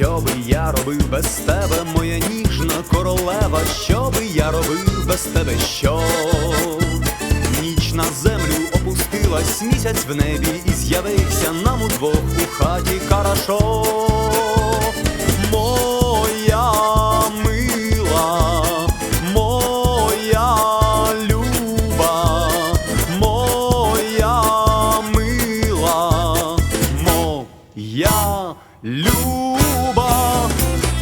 що би я робив без тебе, моя ніжна королева, що би я робив без тебе, що ніч на землю опустилась, місяць в небі і з'явився нам удвох у хаті карашо.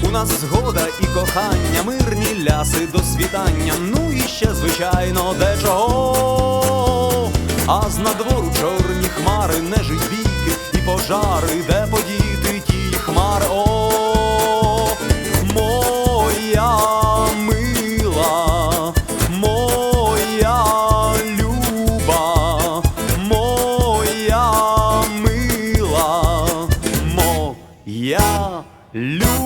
У нас згода і кохання, мирні ляси до світання. Ну і ще, звичайно, дечого. А з надвору чорні хмари, нежить віки і пожари, де подіти ті хмари. О, моя мила, моя люба, моя мила, моя люба.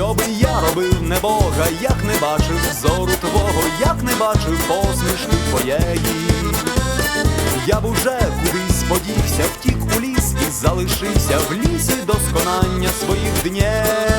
Що би я робив, не Бога, як не бачив зору твого, як не бачив посмішки твоєї. Я б уже кудись подівся, втік у ліс і залишився в лісі до сконання своїх дней.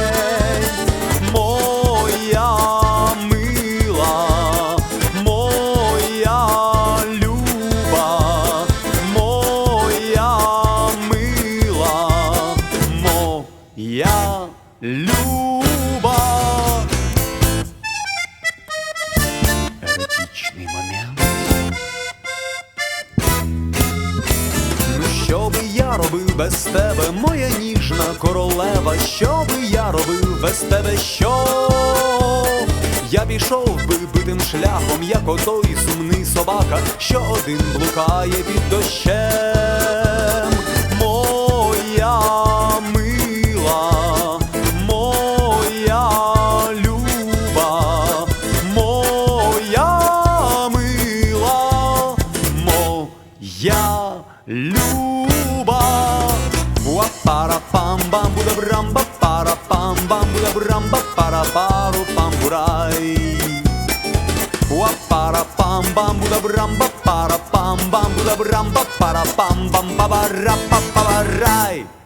Робив без тебе, моя ніжна королева, що би я робив без тебе, що я пішов би битим шляхом, як отой сумний собака, що один блукає під дощем. Моя мила, моя люба, моя мила, моя люба. para pam bam buda bramba para pam bam buda bramba para paro pam burai. Wa para pam bam buda bramba para pam bam buda bramba para pam bam pa pa ra pa